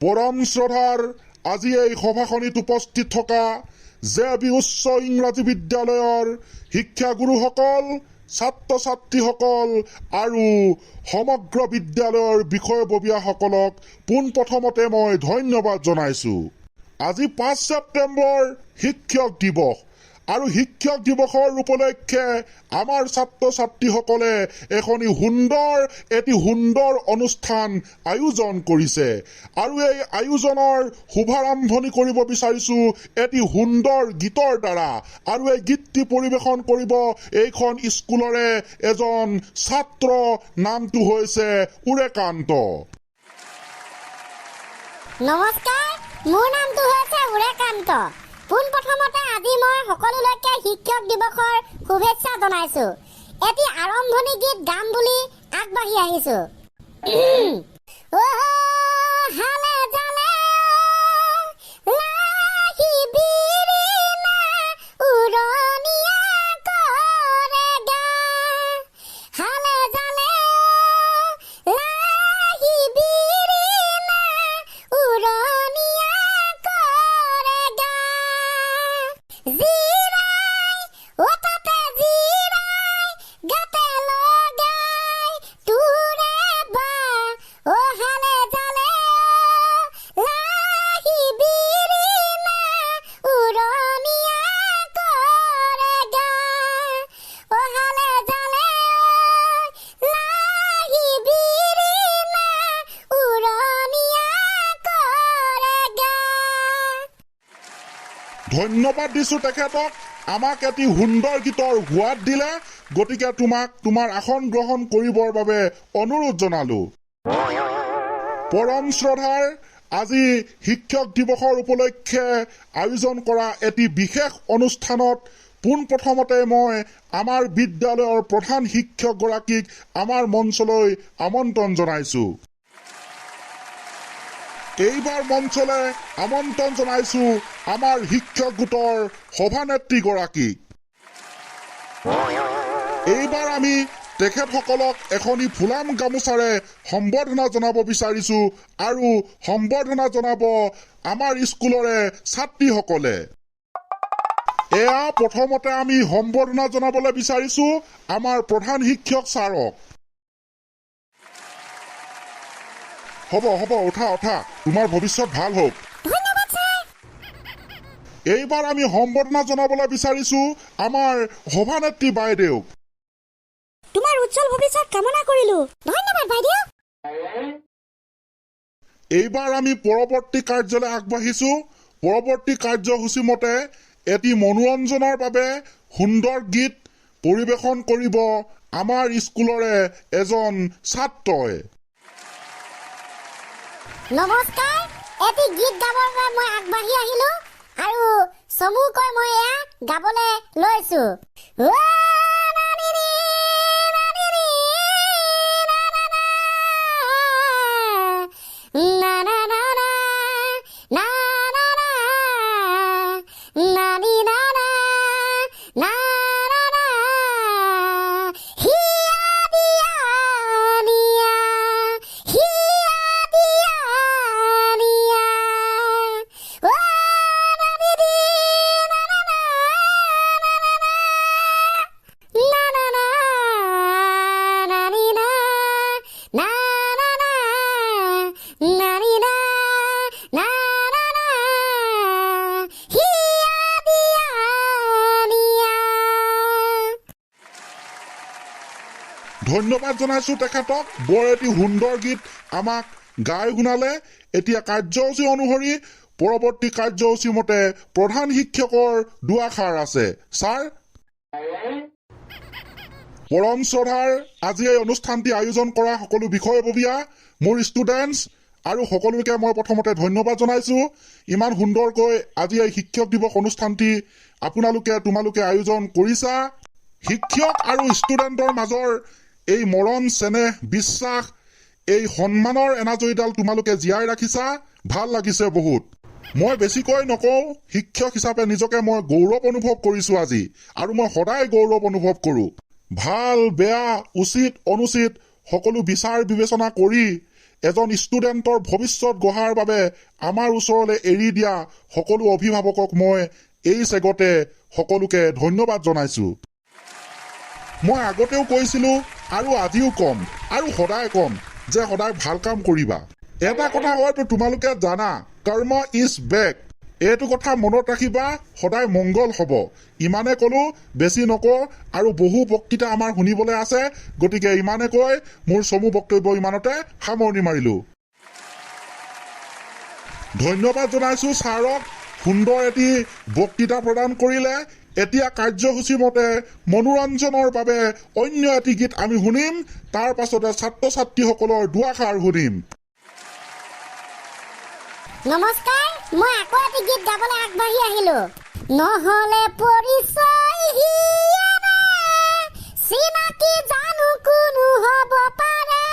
পৰম শ্ৰদ্ধাৰ আজি এই সভাখনিত উপস্থিত থকা জে বি উচ্চ ইংৰাজী বিদ্যালয়ৰ শিক্ষাগুৰুসকল ছাত্ৰ ছাত্ৰীসকল আৰু সমগ্ৰ বিদ্যালয়ৰ বিষয়ববীয়াসকলক পোনপ্ৰথমতে মই ধন্যবাদ জনাইছোঁ। আজি পাঁচ ছেপ্টেম্বৰ শিক্ষক দিৱস। আৰু শিক্ষক দিৱসৰ উপলক্ষে আমাৰ ছাত্ৰ ছাত্ৰীসকলে এখনি সুন্দৰ এটি সুন্দৰ অনুষ্ঠান আয়োজন কৰিছে। আৰু এই আয়োজনৰ শুভাৰম্ভণি কৰিব বিচাৰিছো এটি সুন্দৰ গীতৰ দ্বাৰা। আৰু এই গীতটি পৰিৱেশন কৰিব এইখন স্কুলৰে এজন ছাত্ৰ নামটো হৈছে উৰেকান্ত। নমস্কাৰ মোৰ নামটো হৈছে উৰেকান্ত। পোনপ্ৰথমতে আজি মই সকলোলৈকে শিক্ষক দিৱসৰ শুভেচ্ছা জনাইছো। এটি আৰম্ভণি গীত গাম বুলি আগবাঢ়ি আহিছো। ধন্যবাদ দিছো তেখেতক। আমাক এটি সুন্দৰ গীতৰ সোৱাদ দিলে গতিকে তোমাক তোমাৰ আসন গ্ৰহণ কৰিবৰ বাবে অনুৰোধ জনালো। পৰম শ্ৰদ্ধাৰ আজি শিক্ষক দিৱসৰ উপলক্ষে আয়োজন কৰা এটি বিশেষ অনুষ্ঠানত পোনপ্ৰথমতে মই আমাৰ বিদ্যালয়ৰ প্ৰধান শিক্ষকগৰাকীক আমাৰ মঞ্চলৈ আমন্ত্ৰণ জনাইছো। এইবাৰ মঞ্চলে আমন্ত্ৰণ জনাইছো আমাৰ শিক্ষক গোটৰ সভানেত্ৰীগৰাকীক এইবাৰ আমি তেখেতসকলক এখনি ফুলাম গামোচাৰে সম্বৰ্ধনা জনাব বিচাৰিছো আৰু সম্বৰ্ধনা জনাব আমাৰ স্কুলৰে ছাত্ৰীসকলে। এয়া প্ৰথমতে আমি সম্বৰ্ধনা জনাবলৈ বিচাৰিছো আমাৰ প্ৰধান শিক্ষক ছাৰক। হ'ব হ'ব উঠা উঠা। তোমাৰ ভৱিষ্যত ভাল হওক। এইবাৰ আমি সম্বৰ্ধনা জনাবলৈ বিচাৰিছো আমাৰ সভানেত্ৰী বাইদেউক। তোমাৰ উজ্জ্বল ভৱিষ্যত কামনা কৰিলো। ধন্যবাদ বাইদেউ। এইবাৰ আমি পৰৱৰ্তী কাৰ্যলৈ আগবাঢ়িছো। পৰৱৰ্তী কাৰ্যসূচী মতে এটি মনোৰঞ্জনৰ বাবে সুন্দৰ গীত পৰিৱেশন কৰিব আমাৰ স্কুলৰে এজন ছাত্ৰই। নমস্কাৰ এটি গীত গাবৰ বাবে মই আগবাঢ়ি আহিলো আৰু চমুকৈ মই এয়া গাবলৈ লৈছো। ধন্যবাদ জনাইছো তেখেতক। বৰ এটি সুন্দৰ গীত আমাক গাই শুনালে। এতিয়া কাৰ্যসূচী অনুসৰি পৰৱৰ্তী কাৰ্যসূচী মতে প্ৰধান শিক্ষকৰ দুআষাৰ আছে। ছাৰ? পৰম শ্ৰদ্ধাৰ আজি এই অনুষ্ঠানটি আয়োজন কৰা সকলো বিষয়ববীয়া মোৰ ষ্টুডেণ্টছ আৰু সকলোকে মই প্ৰথমতে ধন্যবাদ জনাইছো। ইমান সুন্দৰকৈ আজি এই শিক্ষক দিৱস অনুষ্ঠানটি আপোনালোকে তোমালোকে আয়োজন কৰিছা। শিক্ষক আৰু ষ্টুডেণ্টৰ মাজৰ এই মৰম চেনেহ বিশ্বাস এই সন্মানৰ এনাজৰীডাল তোমালোকে জীয়াই ৰাখিছা ভাল লাগিছে বহুত। মই বেছিকৈ নকওঁ শিক্ষক হিচাপে নিজকে মই গৌৰৱ অনুভৱ কৰিছো আজি আৰু মই সদায় গৌৰৱ অনুভৱ কৰোঁ। ভাল বেয়া উচিত অনুচিত সকলো বিচাৰ বিবেচনা কৰি এজন ষ্টুডেণ্টৰ ভৱিষ্যত গঢ়াৰ বাবে আমাৰ ওচৰলৈ এৰি দিয়া সকলো অভিভাৱকক মই এই চেগতে সকলোকে ধন্যবাদ জনাইছো। মই আগতেও কৈছিলো আৰু আজিও ক'ম আৰু সদায় ক'ম যে সদায় ভাল কাম কৰিবা। এটা কথা হয়তো তোমালোকে জানা কৰ্ম ইজ বেক এইটো কথা মনত ৰাখিবা সদায় মংগল হ'ব। ইমানে ক'লো বেছি নকওঁ আৰু বহু বক্তৃতা আমাৰ শুনিবলৈ আছে গতিকে ইমানে কৈ মোৰ চমু বক্তব্য ইমানতে সামৰণি মাৰিলো। ধন্যবাদ জনাইছো ছাৰক। সুন্দৰ এটি বক্তৃতা প্ৰদান কৰিলে। এতিয়া কাৰ্যসূচী মতে, মনোৰঞ্জনৰ বাবে অন্য এটি গীত আমি শুনিম, তাৰ পাছতে ছাত্ৰ ছাত্ৰীসকলৰ দুআষাৰ শুনিম। নমস্কাৰ, মই আকৌ এটি গীত গাবলৈ আগবাঢ়ি আহিলো। নহলে পৰিচয় চিনাকি জানো কোনো হ'ব পাৰে।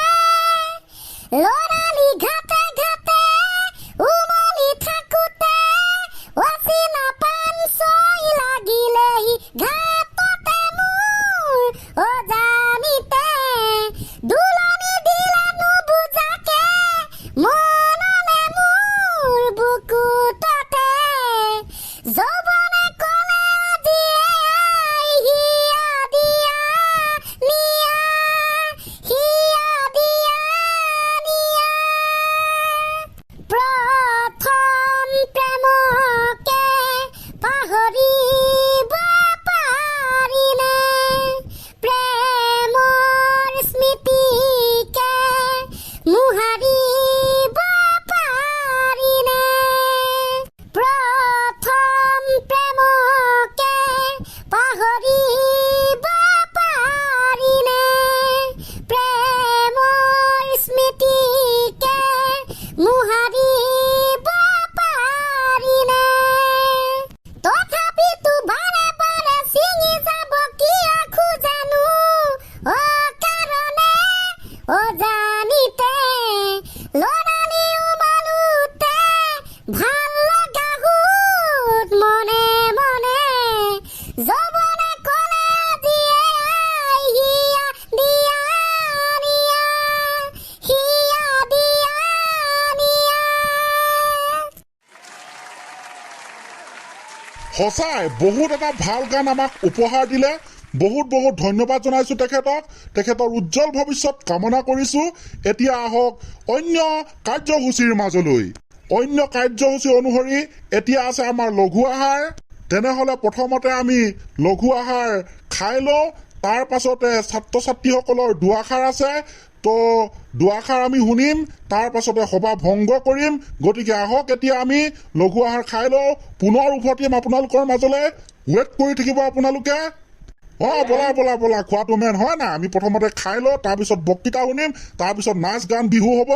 সঁচাই বহুত এটা ভাল গান আমাক উপহাৰ দিলে। বহুত বহুত ধন্যবাদ জনাইছো তেখেতক। তেখেতৰ উজ্জ্বল ভৱিষ্যত কামনা কৰিছো। এতিয়া আহক অন্য কাৰ্যসূচীৰ মাজলৈ। অন্য কাৰ্যসূচী অনুসৰি এতিয়া আছে আমাৰ লঘু আহাৰ। তেনেহ'লে প্ৰথমতে আমি লঘু আহাৰ খাই লওঁ। তাৰ পাছতে ছাত্ৰ ছাত্ৰীসকলৰ দুআষাৰ আছে। তো দুআষাৰ আমি শুনিম তাৰ পাছতে সভা ভংগ কৰিম। গতিকে আহক এতিয়া আমি লঘু আহাৰ খাই লওঁ। পুনৰ উভতিম আপোনালোকৰ মাজলৈ। ৱেইট কৰি থাকিব আপোনালোকে। অ বলা বলা বলা খোৱাটো মেন হয় না? আমি প্ৰথমতে খাই লওঁ তাৰপিছত বক্তৃতা শুনিম তাৰপিছত নাচ গান বিহু হ'ব।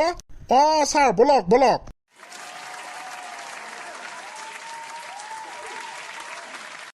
অ ছাৰ বলক বলক।